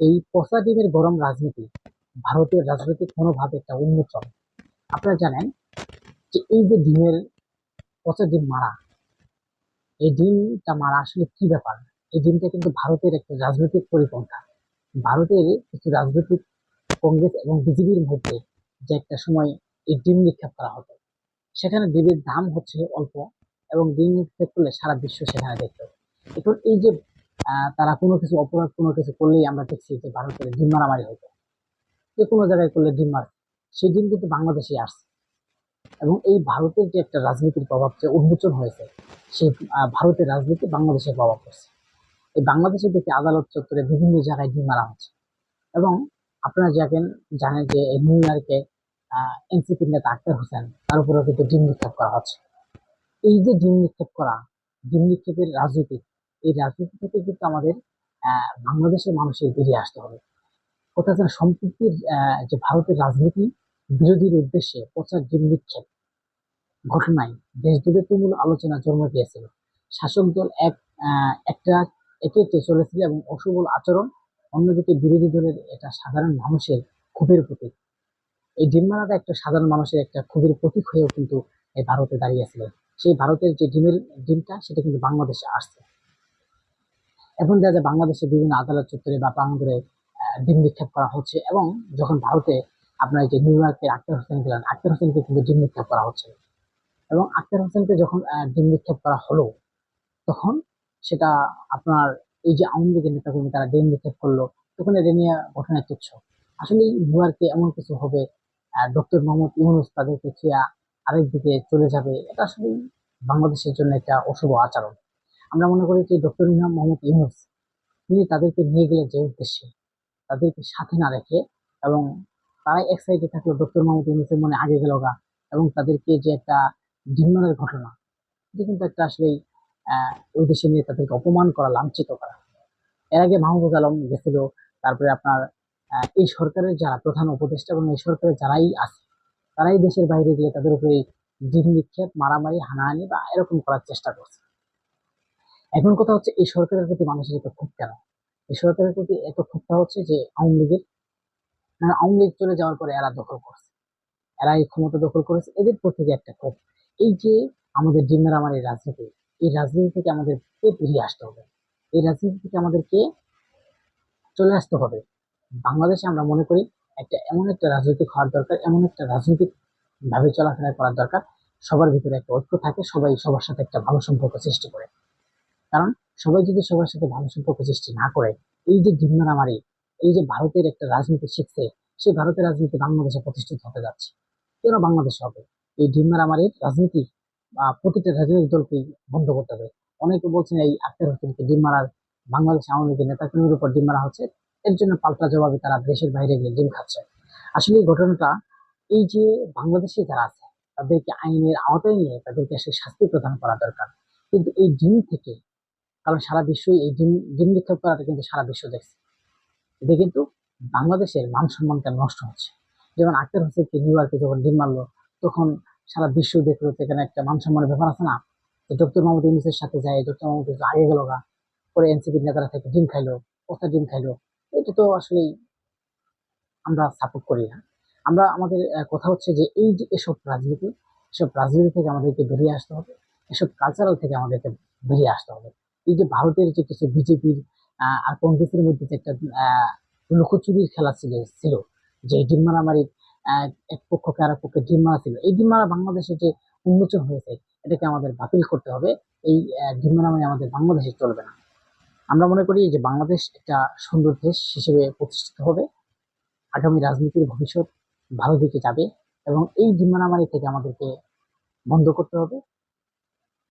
এই পচা ডিমের গরম রাজনীতি ভারতের রাজনৈতিক কোনোভাবে একটা উন্মোচন। আপনারা জানেন যে এই যে ডিমের পচা ডিম মারা, এই ডিমটা মারা আসলে কি ব্যাপার? এই ডিমটা কিন্তু ভারতের একটা রাজনৈতিক পরিপন্থা। ভারতের কিছু রাজনৈতিক কংগ্রেস এবং বিজেপির মধ্যে যে একটা সময় এই ডিম নিক্ষেপ করা হতো, সেখানে ডিমের দাম হচ্ছে অল্প এবং ডিম নিক্ষেপ করলে সারা বিশ্ব সেখানে দেখতো। এখন এই যে তারা কোনো কিছু অপরাধ, কোনো কিছু করলেই আমরা দেখছি যে ভারতের ডিম মারামারি হতো যে কোনো জায়গায় করলে ডিম মার। সেই ডিম কিন্তু বাংলাদেশে আসছে। এবং এই ভারতের যে একটা রাজনীতির প্রভাব যে উন্মোচন হয়েছে, সেই ভারতের রাজনীতি বাংলাদেশে প্রভাব পড়ছে। এই বাংলাদেশের দিকে আদালত চত্বরে বিভিন্ন জায়গায় ডিম মারা হচ্ছে। এবং আপনারা যাকেন জানেন যে এই নিউ ইয়র্কে এনসিপির নেতা আক্তার হোসেন, তার উপরেও কিন্তু ডিম নিক্ষেপ করা হচ্ছে। এই যে ডিম নিক্ষেপ করা, ডিম নিক্ষেপের রাজনীতি এই রাজনীতি থেকে কিন্তু আমাদের বাংলাদেশের মানুষের বেরিয়ে আসতে হবে। যেন সম্প্রীতির যে ভারতের রাজনীতি, বিরোধীর উদ্দেশ্যে প্রচার নিক্ষেপ ঘটনায় দেশ জুড়ে তুমুল আলোচনা জন্ম দিয়েছিল। শাসক দল এক একটা, একে চলেছিল এবং অশুভ আচরণ অন্যদিকে বিরোধী দলের এটা সাধারণ মানুষের ক্ষোভের প্রতীক। এই ডিম মারাটা একটা সাধারণ মানুষের একটা ক্ষোভের প্রতীক হয়েও কিন্তু এই ভারতে দাঁড়িয়েছিল সেই ভারতের যে ডিমের, ডিমটা সেটা কিন্তু বাংলাদেশে আসছে। এখন দেখা যায় বাংলাদেশের বিভিন্ন আদালত চত্বরে বা প্রাঙ্গণে ডিম নিক্ষেপ করা হচ্ছে এবং যখন ভারতে আপনার যে নিউ ইয়র্কের আক্তার হোসেন গেলেন, আক্তার হোসেনকে কিন্তু ডিম নিক্ষেপ করা হচ্ছে। এবং আক্তার হোসেনকে যখন ডিম নিক্ষেপ করা হলো, তখন সেটা আপনার এই যে আওয়ামী লীগের নেতাকর্মী তারা ডিম নিক্ষেপ করল, তখন এটা নিয়ে ঘটনা তুচ্ছ। আসলে নিউ ইয়র্কে এমন কিছু হবে ডক্টর মোহাম্মদ ইউনুস তাদেরকে খেয়া আরেক দিকে চলে যাবে, এটা আসলে বাংলাদেশের জন্য একটা অশুভ আচরণ। আমরা মনে করি যে ডক্টর মোহাম্মদ ইউনুস, তিনি তাদেরকে নিয়ে গেলে যে উদ্দেশ্যে, তাদেরকে সাথে না রেখে এবং তারাই এক সাইডে থাকল ডক্টর মোহাম্মদ ইউনুসের মনে আগে গেল গা এবং তাদেরকে যে একটা ডিমান্ডের ঘটনা, এটা কিন্তু একটা আসলেই ওই দেশে নিয়ে তাদেরকে অপমান করা, লাঞ্ছিত করা। এর আগে মাহমুদ আলম গেছিল, তারপরে আপনার এই সরকারের যারা প্রধান উপদেষ্টা এবং এই সরকারের যারাই আছে, তারাই দেশের বাইরে গিয়ে তাদের উপরে ডিম নিক্ষেপ, মারামারি, হানাহানি বা এরকম করার চেষ্টা করছে। এখন কথা হচ্ছে এই সরকারের প্রতি মানুষের এত ক্ষোভ কেন? এই সরকারের প্রতি এত ক্ষোভটা হচ্ছে যে আওয়ামী লীগের মানে আওয়ামী লীগ চলে যাওয়ার পরে এরা দখল করছে। এরা এই ক্ষমতা দখল করেছে, এদের প্রতি একটা ক্ষোভ। এই যে আমাদের জিম্মের আমার এই রাজনীতি এই রাজনীতি থেকে আমাদেরকে বেরিয়ে আসতে হবে। এই রাজনীতি থেকে আমাদেরকে চলে আসতে হবে। বাংলাদেশে আমরা মনে করি একটা এমন একটা রাজনৈতিক হওয়ার দরকার, এমন একটা রাজনৈতিক ভাবে চলাফেরা করার দরকার। সবার ভিতরে একটা ঐক্য থাকে, সবাই সবার সাথে একটা ভালো সম্পর্ক সৃষ্টি করে। কারণ সবাই যদি সবার সাথে ভালো সম্পর্ক সৃষ্টি না করে, এই যে ডিম মারামারি এই যে ভারতের একটা রাজনীতি শিখছে, সেই ভারতের রাজনীতি বাংলাদেশে প্রতিষ্ঠিত হতে যাচ্ছে। কেন বাংলাদেশে হবে? এই ডিম মারামারির রাজনীতি বা প্রতিটা রাজনৈতিক দলকে বন্ধ করতে হবে। অনেকে বলছেন এই আক্তার হোসেনকে ডিম মারার, বাংলাদেশ আওয়ামী লীগের নেতাকর্মীর উপর ডিম মারা হচ্ছে, এর জন্য পাল্টা জবাবে তারা দেশের বাইরে গিয়ে ডিম খাচ্ছে। আসলে এই ঘটনাটা, এই যে বাংলাদেশে যারা আছে, তাদেরকে আইনের আওতায় নিয়ে তাদেরকে আসলে শাস্তি প্রদান করা দরকার। কিন্তু এই ডিম থেকে কারণ সারা বিশ্বই এই ডিম ডিম নিক্ষেপ করাটা কিন্তু সারা বিশ্ব দেখছে। এতে কিন্তু বাংলাদেশের মান সম্মানটা নষ্ট হচ্ছে। যেমন আক্তার হোসেনকে নিউ ইয়র্কে যখন ডিম মারলো, তখন সারা বিশ্ব দেখল সেখানে একটা মান সম্মানের ব্যাপার আছে না। ডক্টর মোহাম্মদ ইউনুসের সাথে যায় ডক্টর মোহাম্মদ ইউনুস আগে গেল গা। পরে এনসিপির নেতারা থেকে ডিম খাইলো পচা ডিম খাইলো। এটা তো আসলে আমরা সাপোর্ট করি না। আমরা, আমাদের কথা হচ্ছে যে এই যে এসব রাজনীতি এসব রাজনীতি থেকে আমাদেরকে বেরিয়ে আসতে হবে। এসব কালচারাল থেকে আমাদেরকে বেরিয়ে আসতে হবে। এই যে ভারতের যে কিছু বিজেপির আর কংগ্রেসের মধ্যে যে একটা লুকোচুরির খেলা ছিল ছিল, যে ডিম মারামারির এক পক্ষকে আর এক পক্ষে ডিম ছিল, এই ডিম মারা বাংলাদেশে যে উন্মোচন হয়েছে, এটাকে আমাদের বাতিল করতে হবে, এই ডিম মারামারি আমাদের বাংলাদেশে চলবে না। আমরা মনে করি যে বাংলাদেশ একটা সুন্দর দেশ হিসেবে প্রতিষ্ঠিত হবে, আগামী রাজনীতির ভবিষ্যৎ ভালো দিকে যাবে, এবং এই ডিম থেকে আমাদেরকে বন্ধ করতে হবে।